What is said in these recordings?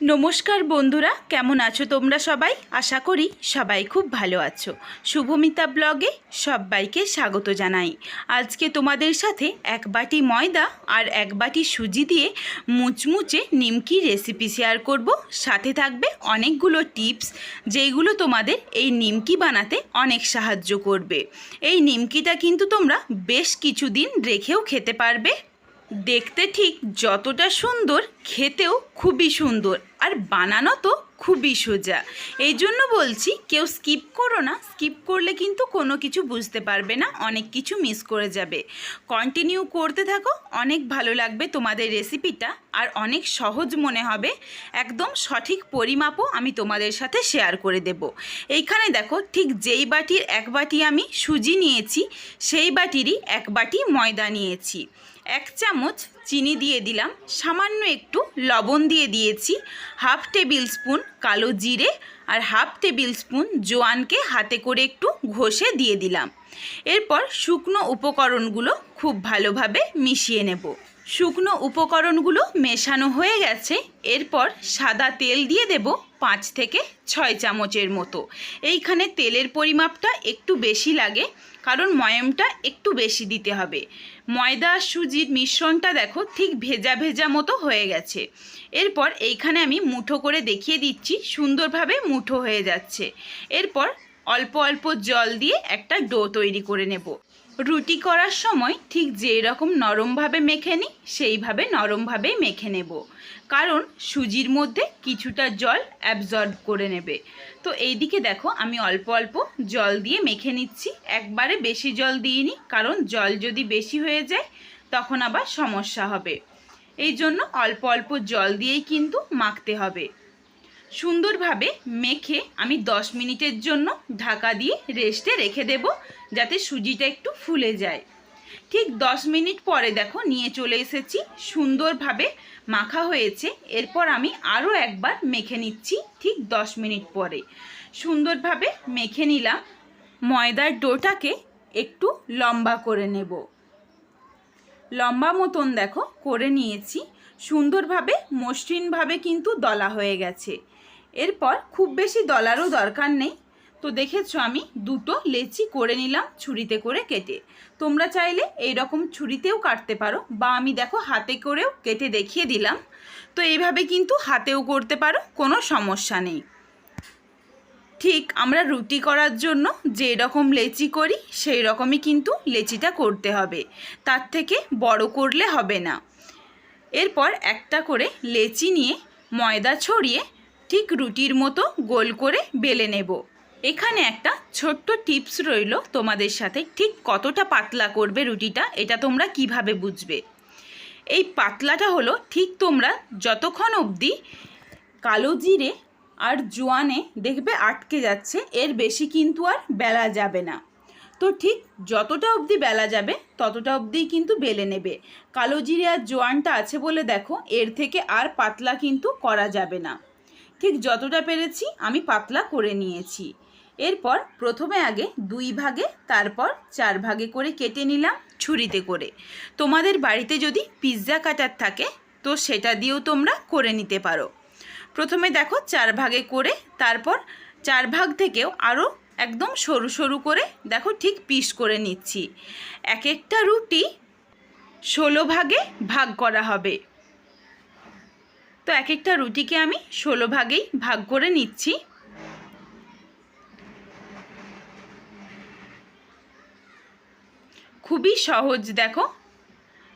নমস্কার বন্ধুরা, কেমন আছো তোমরা সবাই? আশা করি সবাই খুব ভালো আছো। শুভমিতা ব্লগে সবাইকে স্বাগত জানাই। আজকে তোমাদের সাথে এক বাটি ময়দা আর এক বাটি সুজি দিয়ে মুচমুচে নিমকি রেসিপি শেয়ার করব। সাথে থাকবে অনেকগুলো টিপস যেইগুলো তোমাদের এই নিমকি বানাতে অনেক সাহায্য করবে। এই নিমকিটা কিন্তু তোমরা বেশ কিছুদিন রেখেও খেতে পারবে। দেখতে ঠিক যতটা সুন্দর খেতেও খুবই সুন্দর। আর বানানো তো খুবই সোজা। এই জন্য বলছি, কেউ স্কিপ করো না। স্কিপ করলে কিন্তু কোনো কিছু বুঝতে পারবে না, অনেক কিছু মিস করে যাবে। কন্টিনিউ করতে থাকো, অনেক ভালো লাগবে তোমাদের রেসিপিটা আর অনেক সহজ মনে হবে। একদম সঠিক পরিমাপও আমি তোমাদের সাথে শেয়ার করে দেব। এইখানে দেখো, ঠিক যেই বাটির এক বাটি আমি সুজি নিয়েছি, সেই বাটিরই এক বাটি ময়দা নিয়েছি। এক চামচ চিনি দিয়ে দিলাম, সামান্য একটু লবণ দিয়ে দিয়েছি, হাফ টেবিল স্পুন কালো জিরে আর হাফ টেবিল স্পুন জোয়ানকে হাতে করে একটু ঘষে দিয়ে দিলাম। এরপর শুকনো উপকরণগুলো খুব ভালোভাবে মিশিয়ে নেব। শুকনো উপকরণগুলো মেশানো হয়ে গেছে। এরপর সাদা তেল দিয়ে দেব পাঁচ থেকে ছয় চামচের মতো। এইখানে তেলের পরিমাপটা একটু বেশি লাগে, কারণ ময়মটা একটু বেশি দিতে হবে। ময়দা আর সুজির মিশ্রণটা দেখো ঠিক ভেজা ভেজা মতো হয়ে গেছে। এরপর এইখানে আমি মুঠো করে দেখিয়ে দিচ্ছি, সুন্দরভাবে মুঠো হয়ে যাচ্ছে। এরপর অল্প অল্প জল দিয়ে একটা ডো তৈরি করে নেব। রুটি করার সময় ঠিক যেই রকম নরমভাবে মেখে নিই, সেইভাবে নরমভাবেই মেখে নেব। কারণ সুজির মধ্যে কিছুটা জল অ্যাবজর্ব করে নেবে। তো এই দিকে দেখো, আমি অল্প অল্প জল দিয়ে মেখে নিচ্ছি। একবারে বেশি জল দিইনি, কারণ জল যদি বেশি হয়ে যায়, তখন আবার সমস্যা হবে। এই জন্য অল্প অল্প জল দিয়েই কিন্তু মাখতে হবে। সুন্দরভাবে মেখে আমি 10 মিনিটের জন্য ঢাকা দিয়ে রেস্টে রেখে দেব যাতে সুজিটা একটু ফুলে যায়। ঠিক 10 মিনিট পরে দেখো নিয়ে চলে এসেছি, সুন্দরভাবে মাখা হয়েছে। এরপর আমি আরও একবার মেখে নিচ্ছি ঠিক 10 মিনিট পরে। সুন্দরভাবে মেখে নিলাম, ময়দার ডোটাকে একটু লম্বা করে নেব। লম্বা মতন দেখো করে নিয়েছি, সুন্দরভাবে মসৃণভাবে কিন্তু দলা হয়ে গেছে। এরপর খুব বেশি দলারও দরকার নেই। তো দেখেছ আমি দুটো লেচি করে নিলাম ছুরিতে করে কেটে। তোমরা চাইলে এই রকম ছুরিতেও কাটতে পারো বা আমি দেখো হাতে করেও কেটে দেখিয়ে দিলাম। তো এইভাবে কিন্তু হাতেও করতে পারো, কোনো সমস্যা নেই। ঠিক আমরা রুটি করার জন্য যে রকম লেচি করি সেই রকমই কিন্তু লেচিটা করতে হবে। তার থেকে বড় করলে হবে না। এরপর একটা করে লেচি নিয়ে ময়দা ছড়িয়ে ঠিক রুটির মতো গোল করে বেলে নেব। এখানে একটা ছোট্ট টিপস রইল তোমাদের সাথে। ঠিক কতটা পাতলা করবে রুটিটা, এটা তোমরা কীভাবে বুঝবে? এই পাতলাটা হলো ঠিক তোমরা যতক্ষণ অবধি কালো জিরে আর জোয়ানে দেখবে আটকে যাচ্ছে, এর বেশি কিন্তু আর বেলা যাবে না। তো ঠিক যতটা অবধি বেলা যাবে, ততটা অবধি কিন্তু বেলে নেবে। কালো জিরে আর জোয়ানটা আছে বলে দেখো, এর থেকে আর পাতলা কিন্তু করা যাবে না। ঠিক যতটা পেরেছি আমি পাতলা করে নিয়েছি। এরপর প্রথমে আগে দুই ভাগে, তারপর চার ভাগে করে কেটে নিলাম ছুরিতে করে। তোমাদের বাড়িতে যদি পিৎজা কাটার থাকে, তো সেটা দিয়েও তোমরা করে নিতে পারো। প্রথমে দেখো চার ভাগে করে, তারপর চার ভাগ থেকেও আরও একদম সরু সরু করে দেখো ঠিক পিস করে নিচ্ছি। এক একটা রুটি ষোলো ভাগে ভাগ করা হবে। তো এক একটা রুটিকে আমি ষোলো ভাগেই ভাগ করে নিচ্ছি। খুবই সহজ, দেখো।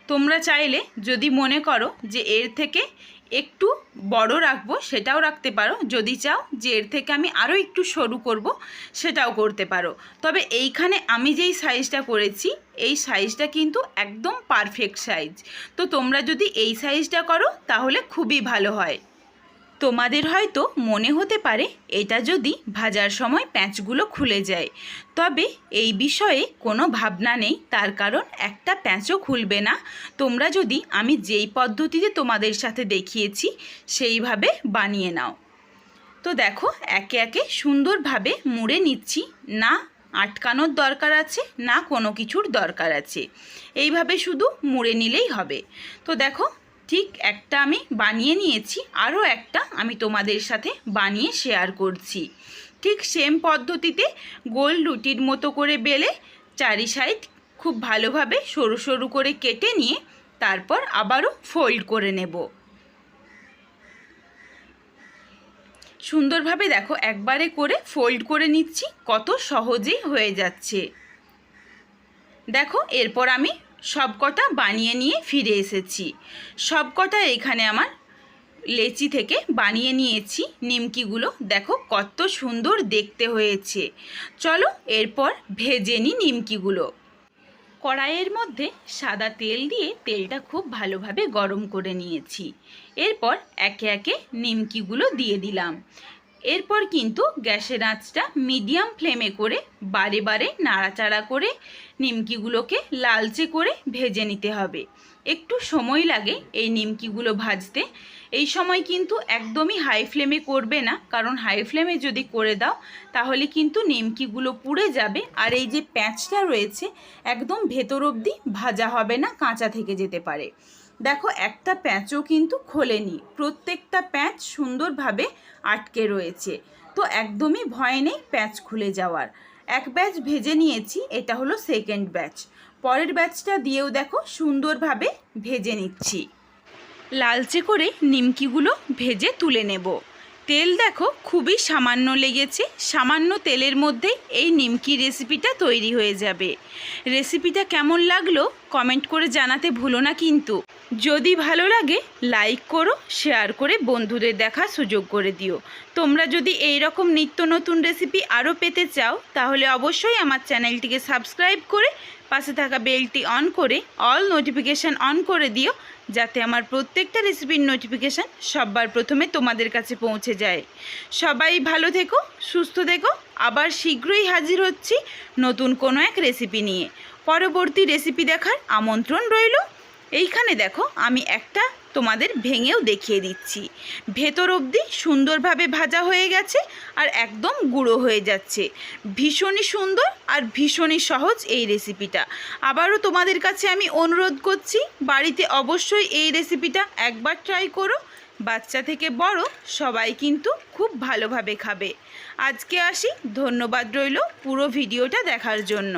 তোমরা চাইলে যদি মনে করো যে এর থেকে একটু বড় রাখব, সেটাও রাখতে পারো। যদি চাও যে এর থেকে আমি আরও একটু সরু করব, সেটাও করতে পারো। তবে এইখানে আমি যেই সাইজটা করেছি, এই সাইজটা কিন্তু একদম পারফেক্ট সাইজ তো তোমরা যদি এই সাইজটা করো, তাহলে খুবই ভালো হয়। তোমাদের হয়তো মনে হতে পারে, এটা যদি ভাজার সময় প্যাঁচগুলো খুলে যায়। তবে এই বিষয়ে কোনো ভাবনা নেই, তার কারণ একটা প্যাঁচও খুলবে না। তোমরা যদি আমি যেই পদ্ধতিতে তোমাদের সাথে দেখিয়েছি, সেইভাবে বানিয়ে নাও। তো দেখো, একে একে সুন্দরভাবে মুড়ে নিচ্ছি। না আটকানোর দরকার আছে, না কোনো কিছুর দরকার আছে। এইভাবে শুধু মুড়ে নিলেই হবে। তো দেখো ঠিক একটা আমি বানিয়ে নিয়েছি, আরও একটা আমি তোমাদের সাথে বানিয়ে শেয়ার করছি। ঠিক সেম পদ্ধতিতে গোল রুটির মতো করে বেলে চারি সাইড খুব ভালোভাবে সরু সরু করে কেটে নিয়ে তারপর আবারও ফোল্ড করে নেব। সুন্দরভাবে দেখো, একবারে করে ফোল্ড করে নিচ্ছি, কত সহজেই হয়ে যাচ্ছে। দেখো, এরপর আমি সবকটা বানিয়ে নিয়ে ফিরে এসেছি। সবকটা এখানে আমার লেচি থেকে বানিয়ে নিয়েছি। নিমকিগুলো দেখো কত সুন্দর দেখতে হয়েছে। চলো এরপর ভেজে নিই নিমকিগুলো। কড়াইয়ের মধ্যে সাদা তেল দিয়ে তেলটা খুব ভালোভাবে গরম করে নিয়েছি। এরপর একে একে নিমকিগুলো দিয়ে দিলাম। এরপর কিন্তু গ্যাসের আঁচটা মিডিয়াম ফ্লেমে করে বারে বারে নাড়াচাড়া করে নিমকিগুলোকে লালচে করে ভেজে নিতে হবে। একটু সময় লাগে এই নিমকিগুলো ভাজতে। এই সময় কিন্তু একদমই হাই ফ্লেমে করবে না, কারণ হাই ফ্লেমে যদি করে দাও, তাহলে কিন্তু নিমকিগুলো পুড়ে যাবে আর এই যে প্যাঁচটা রয়েছে, একদম ভেতর অবধি ভাজা হবে না, কাঁচা থেকে যেতে পারে। দেখো, একটা প্যাঁচও কিন্তু খোলেনি। প্রত্যেকটা প্যাঁচ সুন্দরভাবে আটকে রয়েছে। তো একদমই ভয় নেই প্যাঁচ খুলে যাওয়ার। এক ব্যাচ ভেজে নিয়েছি, এটা হলো সেকেন্ড ব্যাচ পরের ব্যাচটা দিয়েও দেখো, সুন্দরভাবে ভেজে নিচ্ছি। লালচে করে নিমকিগুলো ভেজে তুলে নেব। তেল দেখো খুবই সামান্য লেগেছে। সামান্য তেলের মধ্যেই এই নিমকি রেসিপিটা তৈরি হয়ে যাবে। রেসিপিটা কেমন লাগল কমেন্ট করে জানাতে ভুলো না কিন্তু। যদি ভালো লাগে লাইক করো শেয়ার করে বন্ধুদের দেখার সুযোগ করে দিও। তোমরা যদি এই রকম নিত্য নতুন রেসিপি আরও পেতে চাও, তাহলে অবশ্যই আমার চ্যানেলটিকে সাবস্ক্রাইব করে পাশে থাকা বেলটি অন করে অল নোটিফিকেশান অন করে দিও। যাতে আমার প্রত্যেকটা রেসিপির নোটিফিকেশান সবার প্রথমে তোমাদের কাছে পৌঁছে যায়। সবাই ভালো থেকো, সুস্থ থেকো, আবার শীঘ্রই হাজির হচ্ছি নতুন কোনো এক রেসিপি নিয়ে। পরবর্তী রেসিপি দেখার আমন্ত্রণ রইল। এইখানে দেখো, আমি একটা তোমাদের ভেঙেও দেখিয়ে দিচ্ছি। ভেতর অবধি সুন্দরভাবে ভাজা হয়ে গেছে আর একদম গুঁড়ো হয়ে যাচ্ছে। ভীষণই সুন্দর আর ভীষণই সহজ এই রেসিপিটা আবারও তোমাদের কাছে আমি অনুরোধ করছি, বাড়িতে অবশ্যই এই রেসিপিটা একবার ট্রাই করো। বাচ্চা থেকে বড় সবাই কিন্তু খুব ভালোভাবে খাবে। আজকে আসি, ধন্যবাদ রইল পুরো ভিডিওটা দেখার জন্য।